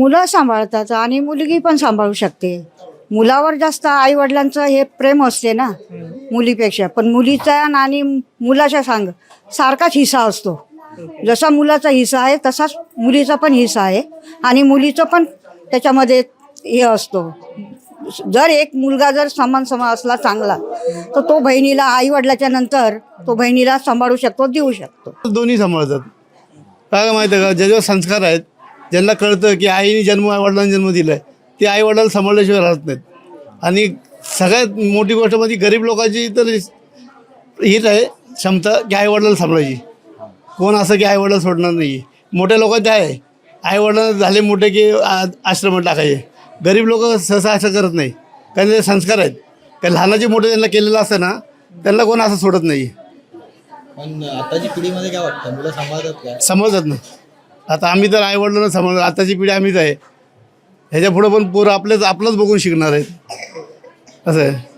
मुलं सांभाळतात आणि मुलगी पण सांभाळू शकते. मुलावर जास्त आई वडिलांचं हे प्रेम असते ना मुलीपेक्षा. पण मुलीचा आणि मुलाच्या सांग सारखाच हिस्सा असतो. जसा मुलाचा हिस्सा आहे तसाच मुलीचा पण हिस्सा आहे. आणि मुलीचं पण त्याच्यामध्ये हे असतो. जर एक मुलगा जर समान समान असला चांगला तर तो बहिणीला आई वडिलाच्या नंतर तो बहिणीला सांभाळू शकतो देऊ शकतो. दोन्ही सांभाळतात. काय माहिती आहे का ज्याच्यावर संस्कार आहेत ज्यांना कळतं की आईने जन्म वडिलांनी जन्म दिला आहे ते आई वडिलांना सांभाळल्याशिवाय राहत नाहीत. आणि सगळ्यात मोठी गोष्ट म्हणजे गरीब लोकांची तर हीच आहे क्षमता की आई वडिलांना सांभाळायची. कोण असं की आई वडिलांना सोडणार नाही मोठ्या लोकांचे आहे. आई वडिलांना झाले मोठे की आश्रमात टाकायचे. गरीब लोक सहसा असं करत नाही. कारण ते संस्कार आहेत. कारण लहानाचे मोठे त्यांना केलेलं असतं ना त्यांना कोण असं सोडत नाही पण आताची पिढीमध्ये काय वाटतं? मुलं सांभाळतात काय समजत ना आता आम्ही तर आईवडिलांना समज आताची पिढी आम्हीच आहे. ह्याच्या पुढं पण पोरं आपलेच आपलंच बघून शिकणार आहेत. असं आहे.